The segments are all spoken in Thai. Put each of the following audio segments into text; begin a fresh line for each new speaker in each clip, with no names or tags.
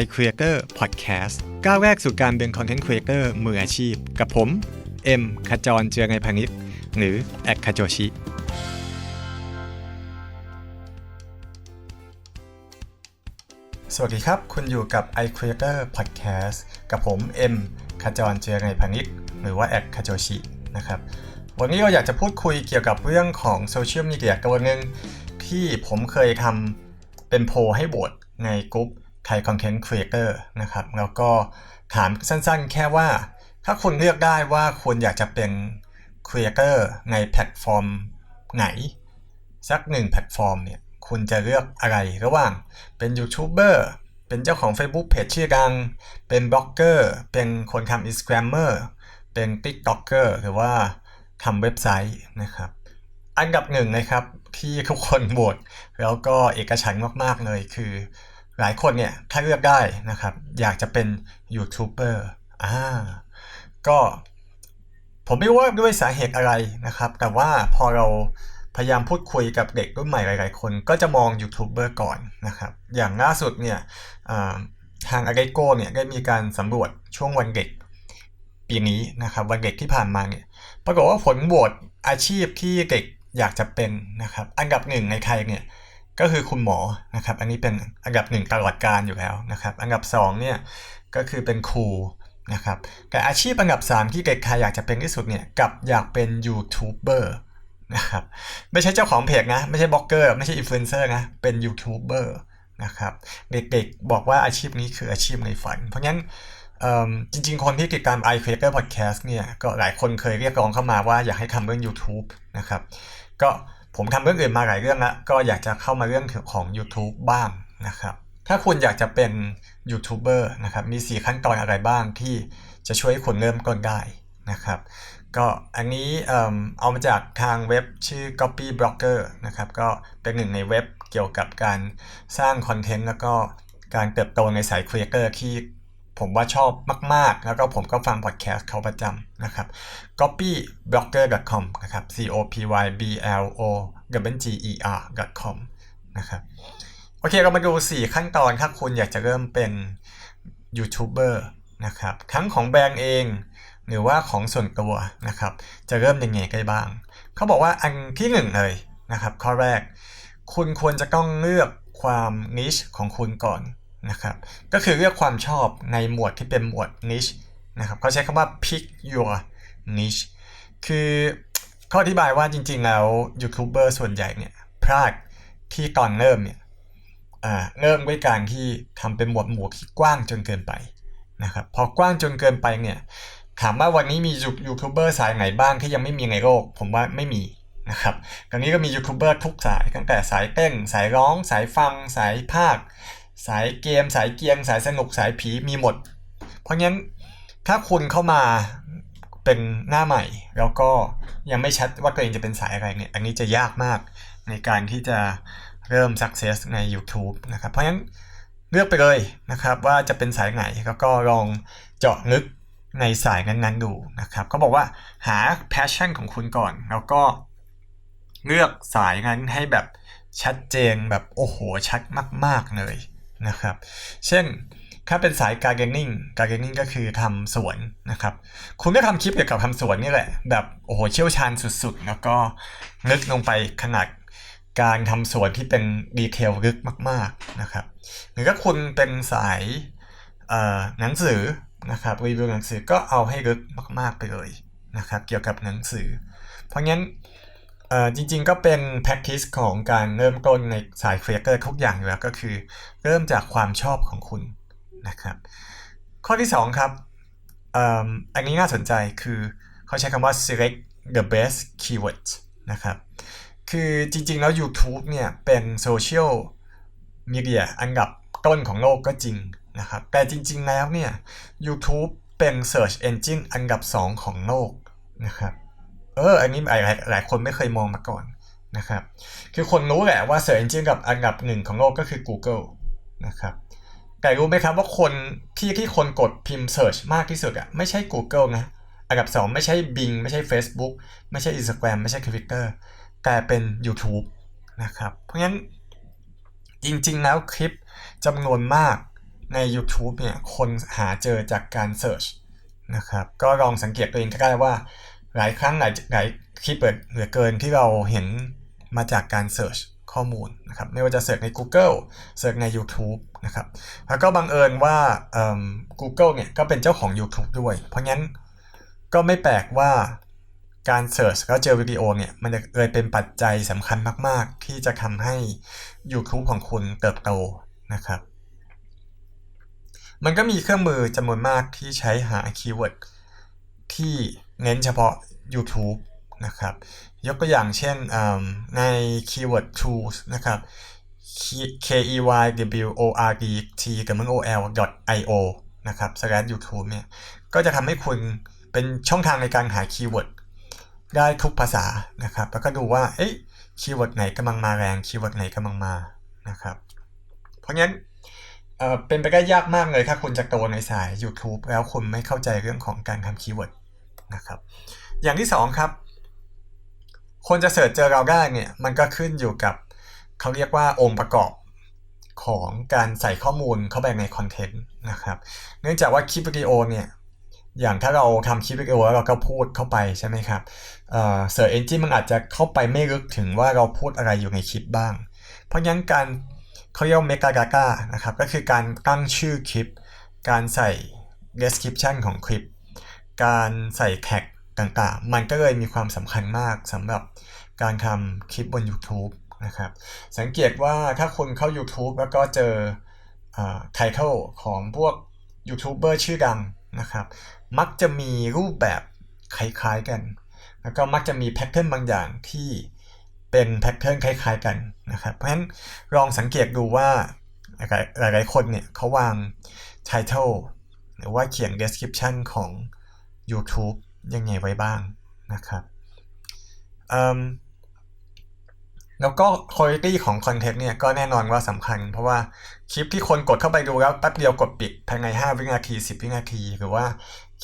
iCreator Podcast ก้าวแรกสู่การเป็น Content Creator มืออาชีพ กับผม เอ็มขจรเจือไงพานิชหรือแอคคาโจชิ สวัสดีครับ คุณอยู่กับ iCreator Podcast กับผม เอ็มขจรเจือไงพานิชหรือว่าแอคคาโจชินะครับวันนี้เราอยากจะพูดคุยเกี่ยวกับเรื่องของโซเชียลมีเดียตัวหนึ่งที่ผมเคยทำเป็นโพลให้โหวตในกลุ่ม ไทยคอนเทนต์ครีเอเตอร์นะครับ แล้วก็ถามสั้นๆ แค่ว่า ถ้าคุณเลือกได้ว่าคุณอยากจะเป็นครีเอเตอร์ในแพลตฟอร์มไหน สักหนึ่งแพลตฟอร์มเนี่ยคุณจะเลือกอะไรระหว่างเป็นยูทูบเบอร์เป็นเจ้าของ Facebook เพจชื่อดัง เป็นบล็อกเกอร์ เป็นคนทำอินสตาแกรมเมอร์เป็นติ๊กต็อกเกอร์หรือว่าทำเว็บไซต์นะครับ อันดับหนึ่งนะครับที่ทุกคนโหวตแล้วก็เอกฉันมาก ๆ เลยคือ หลายคนเนี่ยถ้าเลือกได้นะครับ อยากจะเป็นยูทูบเบอร์อ่าก็ผมไม่รู้ว่าด้วยสาเหตุอะไรนะครับ แต่ว่าพอเราพยายามพูดคุยกับเด็กรุ่นใหม่หลาย ๆ คน ก็จะมองยูทูบเบอร์ก่อนนะครับ อย่างล่าสุดเนี่ยอ่าทาง a g โกเนี่ยได้มีการสำรวจช่วงวันเด็กปีนี้นะครับ วันเด็กที่ผ่านมาเนี่ยปรากฏว่าผลโหวตอาชีพที่เด็กอยากจะเป็นนะครับ อันดับหนึ่งในไทยเนี่ย ก็คือคุณหมอนะครับ อันนี้เป็นอันดับหนึ่งตลอดการอยู่แล้วนะครับ อันดับสองเนี่ยก็คือเป็นครูนะครับแต่อาชีพอันดับสามที่เด็กไทยอยากจะเป็นที่สุดเนี่ยกับอยากเป็นยูทูบเบอร์นะครับไม่ใช่เจ้าของเพจนะ ไม่ใช่บล็อกเกอร์ไม่ใช่อินฟลูเอนเซอร์นะ เป็นยูทูบเบอร์นะครับเด็กๆบอกว่าอาชีพนี้คืออาชีพในฝัน เพราะงั้นจริงๆ คนที่ติดตาม i Creator Podcast เนี่ยก็หลายคนเคยเรียกร้องเข้ามาว่าอยากให้ทำเรื่อง YouTube นะครับก็ ผมทำเรื่องอื่นมาหลายเรื่องแล้วก็อยากจะเข้ามาเรื่องของ YouTube บ้างนะครับ ถ้าคุณอยากจะเป็นยูทูบเบอร์นะครับมี 4 ขั้นตอนอะไรบ้างที่จะช่วยให้คุณเริ่มต้นได้นะครับก็อันนี้เอามาจากทางเว็บชื่อ Copy Blogger นะครับก็เป็นหนึ่งในเว็บเกี่ยวกับการสร้างคอนเทนต์แล้วก็การเติบโตในสายครีเอเตอร์ที่ผมว่าชอบมาก ๆ แล้วก็ผมก็ฟังพอดแคสต์เขาประจำนะครับ copyblogger.com นะครับ c o p y b l o w g e r com นะครับโอเคเรามาดู 4 ขั้นตอนถ้าคุณอยากจะเริ่มเป็นยูทูบเบอร์นะครับทั้งของแบรนด์เอง หรือว่าของส่วนตัวนะครับ จะเริ่มยังไงได้บ้าง เขาบอกว่าอันที่หนึ่งเลยนะครับ ข้อแรก คุณควรจะต้องเลือกความนิชของคุณก่อนนะครับ ก็คือเลือกความชอบในหมวดที่เป็นหมวด niche นะครับเขาใช้คำว่า pick your niche คือ เขาอธิบายว่าจริง ๆ แล้วยูทูบเบอร์ส่วนใหญ่เนี่ยพลาดที่ตอนเริ่มเนี่ยเริ่มด้วยการที่ทำเป็นหมวดหมู่ที่กว้างจนเกินไปนะครับพอกว้างจนเกินไปเนี่ยถามว่าวันนี้มียูทูบเบอร์สายไหนบ้างที่ยังไม่มีในโลก ผมว่าไม่มีนะครับตอนนี้ก็มียูทูบเบอร์ทุกสายตั้งแต่สายเต้นสายร้อง สายฟัง สายภาค สายเกม สายเกียง สายสนุกสายผีมีหมด เพราะงั้นถ้าคุณเข้ามา เป็นหน้าใหม่ แล้วก็ยังไม่ชัดว่าตัวเองจะเป็นสายอะไรเนี่ยอันนี้จะยากมากในการที่จะเริ่ม success ใน YouTube นะครับ เพราะงั้นเลือกไปเลยนะครับว่าจะเป็นสายไหนแล้วก็ลองเจาะลึกในสายนั้นๆดูนะครับเขาบอกว่าหา passion ของคุณก่อน แล้วก็เลือกสายนั้นให้แบบชัดเจนแบบโอ้โหชัดมาก ๆเลยนะครับ เช่น ถ้าเป็นสายการเกนนิ่งการเกนนิ่งก็คือทำสวนนะครับ คุณก็ทำคลิปเกี่ยวกับทำสวนนี่แหละ แบบโอ้โหเชี่ยวชาญสุดๆ แล้วก็นึกลงไปขนาดการทำสวนที่เป็นดีเทลลึกมาก ๆนะครับ หรือถ้าคุณเป็นสายหนังสือนะครับรีวิวหนังสือก็เอาให้ลึกมาก ๆไปเลยนะครับเกี่ยวกับหนังสือ เพราะงั้นจริงๆก็เป็น practice ของการเริ่มต้นในสาย creator ทุกอย่างอยู่แล้วก็คือ เริ่มจากความชอบของคุณ นะครับ ข้อที่ 2 ครับอันนี้น่าสนใจคือเขาใช้คำว่า select the best keywords นะครับ คือจริงๆแล้ว YouTube เนี่ยเป็นโซเชียลมีเดียอันดับต้นของโลกก็จริงนะครับ แต่จริงๆแล้วเนี่ย YouTube เป็น Search Engine อันดับ 2 ของโลกนะครับ เออ อันนี้หลายหลายคนไม่เคยมองมาก่อนนะครับ คือคนรู้แหละว่า Search Engine กับอันดับหนึ่งของโลกก็คือ Google นะครับ แต่รู้ไหมครับว่าคนที่ที่คนกดพิมพ์ Search มากที่สุดอะไม่ใช่ Google นะอันดับ 2 ไม่ใช่ Bing ไม่ใช่ Facebook ไม่ใช่ Instagram ไม่ใช่ Twitter แต่เป็น YouTube นะครับ เพราะงั้นจริงๆ แล้วคลิปจำนวนมากใน YouTube เนี่ยคนหาเจอจากการ Search นะครับก็ลองสังเกตตัวเองก็ได้ว่าหลายครั้งหลายหลายคลิปเหลือเกินที่เราเห็นมาจากการ Search ข้อมูลนะครับไม่ว่าจะเสิร์ชใน Google เสิร์ชใน YouTube นะครับแล้วก็บังเอิญว่า Google เนี่ยก็เป็นเจ้าของ YouTube ด้วย เพราะงั้นก็ไม่แปลกว่าการเสิร์ชแล้วเจอวิดีโอเนี่ยมันจะเลยเป็นปัจจัยสำคัญมาก ๆ ที่จะทำให้ YouTube ของคุณเติบโตนะครับ มันก็มีเครื่องมือจำนวนมากที่ใช้หาคีย์เวิร์ดที่เน้นเฉพาะ YouTube นะครับ ยกตัวอย่างเช่นใน Keyword Tools นะครับ k e y w o r d t กับมึง o l io นะครับ slash YouTube เนี่ย ก็จะทำให้คุณเป็นช่องทางในการหาคีย์เวิร์ดได้ทุกภาษานะครับ แล้วก็ดูว่า เอ๊ะคีย์เวิร์ดไหนกำลังมาแรง คีย์เวิร์ดไหนกำลังมา นะครับ เพราะงั้นเอ่อเป็นไปได้ยากมากเลยถ้าคุณจะโตในสาย YouTube แล้วคุณไม่เข้าใจเรื่องของการทำคีย์เวิร์ดนะครับ อย่างที่2ครับ คนจะเสิร์ชเจอเราได้เนี่ยมันก็ขึ้นอยู่กับเขาเรียกว่าองค์ประกอบของการใส่ข้อมูลเข้าไปในคอนเทนต์นะครับ เนื่องจากว่าคลิปวิดีโอเนี่ยอย่างถ้าเราทำคลิปวิดีโอแล้วเราก็พูดเข้าไปใช่ไหมครับเสิร์ชเอนจินมันอาจจะเข้าไปไม่ลึกถึงว่าเราพูดอะไรอยู่ในคลิปบ้าง เพราะงั้นการเขาเรียกเมกากากานะครับก็คือการตั้งชื่อคลิป การใส่ description ของคลิป การใส่แท็ก ต่างๆ มันก็เลยมีความสำคัญมากสำหรับการทำคลิปบน YouTube นะครับ สังเกตว่าถ้าคุณเข้า YouTube แล้วก็เจอไทเทลของพวกยูทูบเบอร์ชื่อดังนะครับ มักจะมีรูปแบบคล้ายๆกัน แล้วก็มักจะมีแพทเทิร์นบางอย่างที่เป็นแพทเทิร์นคล้ายๆกันนะครับ เพราะฉะนั้นลองสังเกตดูว่าหลายๆคนเนี่ยเขาวางไทเทลหรือว่าเขียน description ของ YouTube ยังไงไว้บ้างนะครับแล้วก็คุณภาพของคอนเทนต์เนี่ยก็แน่นอนว่าสำคัญ เพราะว่าคลิปที่คนกดเข้าไปดูแล้วแป๊บเดียวกดปิดภายใน 5 วินาที 10 วินาที หรือว่า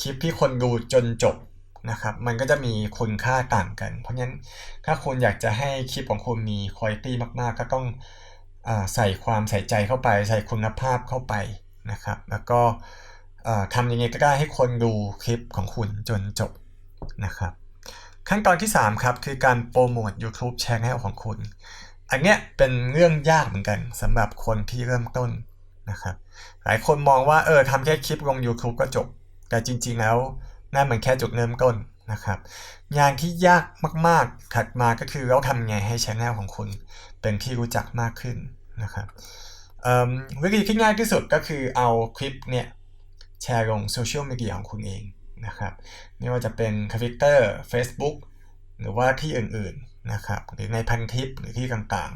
คลิปที่คนดูจนจบนะครับมันก็จะมีคุณค่าต่างกัน เพราะฉะนั้นถ้าคุณอยากจะให้คลิปของคุณมีคุณภาพมาก ๆ ก็ต้องอใส่ความใส่ใจเข้าไป ใส่คุณภาพเข้าไปนะครับ แล้วก็ ทำยังไงก็ได้ให้คนดูคลิปของคุณจนจบนะครับ ขั้นตอนที่ 3 ครับ คือการโปรโมท YouTube Channel ของคุณ อันเนี้ยเป็นเรื่องยากเหมือนกันสำหรับคนที่เริ่มต้นนะครับหลายคนมองว่าเออทำแค่คลิปลง YouTube ก็จบ แต่จริง ๆ แล้วนั่นเหมือนแค่จุดเริ่มต้นนะครับงานที่ยากมากๆถัดมาก็คือเราทำไงให้ช anel ของคุณ เป็นที่รู้จักมากขึ้นนะครับวิธีที่ง่ายที่สุดก็คือเอาคลิปเนี่ย แชร์ลงโซเชียลมีเดียของคุณเองนะครับไม่ว่าจะเป็นทวิตเตอร์ Facebook หรือว่าที่อื่นๆนะครับหรือในพันทิปหรือที่ต่าง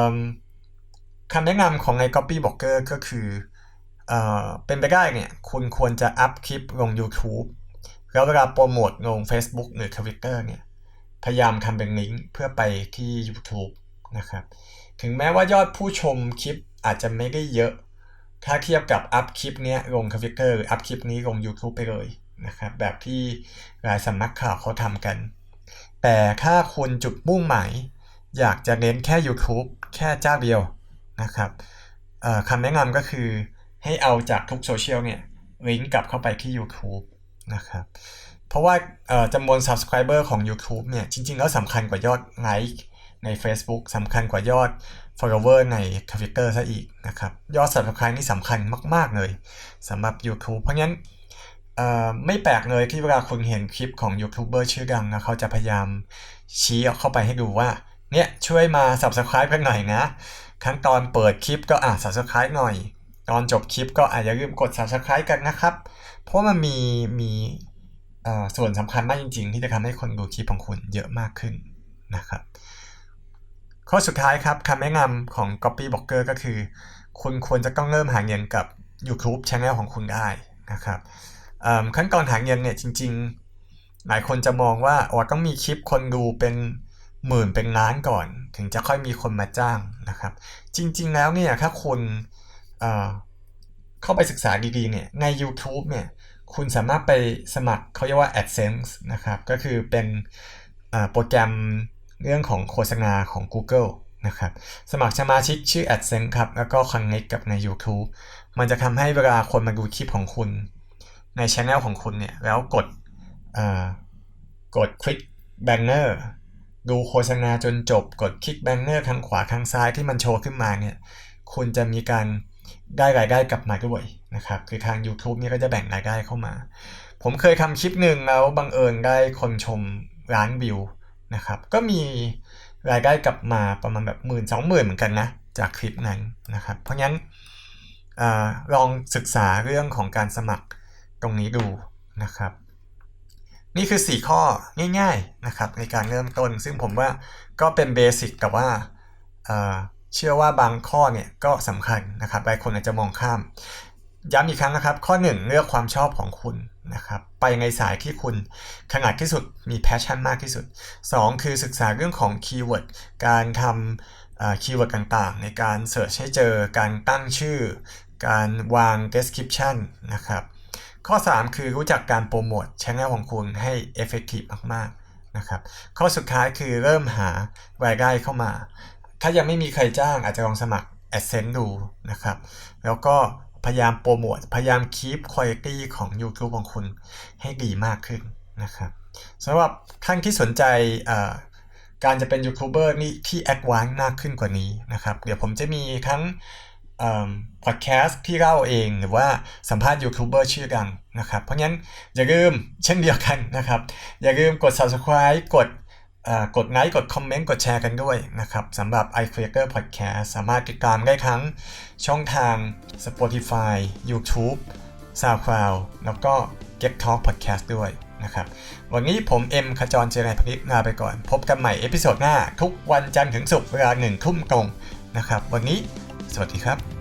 ๆคำแนะนำของใน Copy Blogger ก็คือเอเป็นไปได้เนี่ยคุณควรจะอัพคลิปลง YouTube แล้วเวลาโปรโมทลง Facebook หรือ Twitter เนี่ยพยายามทำเป็นลิงก์เพื่อไปที่ YouTube นะครับถึงแม้ว่ายอดผู้ชมคลิปอาจจะไม่ได้เยอะ ถ้าเทียบกับอัพคลิปนี้ลงทวิตเตอร์ออัพคลิปนี้ลง YouTube ไปเลยนะครับ แบบที่หลายสำนักข่าวเขาทำกัน แต่ถ้าคุณจุดมุ่งหมาย อยากจะเน้นแค่ YouTube แค่เจ้าเดียวนะครับคำแนะนำก็คือให้เอาจากทุกโซเชียลเนี่ยลิงก์กลับเข้าไปที่ YouTube นะครับเพราะว่าจำนวน Subscriber ของ YouTube เนี่ยจริงๆ แล้วสำคัญกว่ายอดไลค์ใน Facebook สำคัญกว่ายอด follower ใน Twitter ซะอีกนะครับ ยอด Subscribe นี่สำคัญมาก ๆ เลยสำหรับ YouTube เพราะงั้นไม่แปลกเลยที่เวลาคุณเห็นคลิปของยูทูบเบอร์ชื่อดังนะเขาจะพยายามชี้เข้าไปให้ดูว่า เนี่ยช่วยมา subscribe กันหน่อยนะขั้นตอนเปิดคลิปก็อะ subscribe หน่อย ตอนจบคลิปก็อาจจะลืมกด subscribe กันนะครับ เพราะมันมีมีส่วนสำคัญมากจริง ๆ ที่จะทำให้คนดูคลิปของคุณเยอะมากขึ้นนะครับ ข้อสุดท้ายครับคำแนะนำของ Copy Blogger ก็คือ คุณควรจะต้องเริ่มหาเงินกับ YouTube Channel ของคุณได้นะครับขั้นตอนหาเงินเนี่ยจริง ๆ หลายคนจะมองว่าอ๋อต้องมีคลิปคนดูเป็นหมื่นเป็นล้านก่อน ถึงจะค่อยมีคนมาจ้างนะครับ จริง ๆ แล้วเนี่ยถ้าคุณเข้าไปศึกษาดีๆเนี่ยใน YouTube เนี่ยคุณสามารถไปสมัครเขาเรียกว่า AdSense นะครับ ก็คือเป็นโปรแกรม เรื่องของโฆษณาของ Google นะครับสมัครสมาชิกชื่อ AdSense ครับ แล้วก็ Connect กับใน YouTube มันจะทำให้เวลาคนมาดูคลิปของคุณ ในช anel ของคุณเนี่ย แล้วกดอ่อกดคลิกแบนเนอร์ดูโฆษณาจนจบ กดคลิกแบนเนอร์ทางขวาทางซ้ายที่มันโชว์ขึ้นมาเนี่ย คุณจะมีการได้รายได้กลับมาด้วยนะครับ คือทาง YouTube เนี่ยก็จะแบ่งรายได้เข้ามา ผมเคยทำคลิปหนึ่งแล้วบังเอิญได้คนชมล้านวิว นะครับ ก็มีรายได้กลับมาประมาณแบบหมื่นสองหมื่นเหมือนกันนะ จากคลิปนั้นนะครับ เพราะงั้นอลองศึกษาเรื่องของการสมัครตรงนี้ดูนะครับ นี่คือ 4 ข้อง่ายๆนะครับในการเริ่มต้น ซึ่งผมว่าก็เป็นเบสิกแต่ว่าเอ่อเชื่อว่าบางข้อเนี่ยก็สำคัญนะครับหลายคนอาจจะมองข้าม ย้ำอีกครั้งนะครับ ข้อ 1 เลือกความชอบของคุณนะครับ ไปในสายที่คุณขนาดที่สุดมีแพชชั่นมากที่สุด 2 คือศึกษาเรื่องของคีย์เวิร์ดการทำคีย์เวิร์ดต่างๆ ในการเสิร์ชให้เจอการตั้งชื่อ การวาง description นะครับ ข้อ 3 คือรู้จักการโปรโมทช่องของคุณให้ effective มากๆนะครับ ข้อสุดท้ายคือเริ่มหารายได้เข้ามา ถ้ายังไม่มีใครจ้างอาจจะลองสมัคร AdSense ดูนะครับ แล้วก็ พยายามโปรโมทพยายามคีปคุณภาพของ YouTube ของคุณให้ดีมากขึ้นนะครับสำหรับท่านที่สนใจการจะเป็นยูทูบเบอร์นี่ที่แอดวานซ์มากขึ้นกว่านี้นะครับ เดี๋ยวผมจะมีทั้งพอดแคสต์ที่เล่าเองหรือว่าสัมภาษณ์ยูทูบเบอร์ชื่อดังนะครับ เพราะงั้นอย่าลืมเช่นเดียวกันนะครับ อย่าลืมกด subscribe กด กดไลค์กดคอมเมนต์กดแชร์กันด้วยนะครับสำหรับ i c r e a t o r Podcast สามารถติดตามได้ทั้งช่องทาง Spotify YouTube SoundCloud แล้วก็ Get Talk Podcast ด้วยนะครับวันนี้ผมเอ็มขจรเจริญพนิษลาไปก่อน พบกันใหม่เอพิโซดหน้า ทุกวันจันทร์ถึงศุกร์เวลาหนึ่งทุ่มตรงนะครับ วันนี้สวัสดีครับ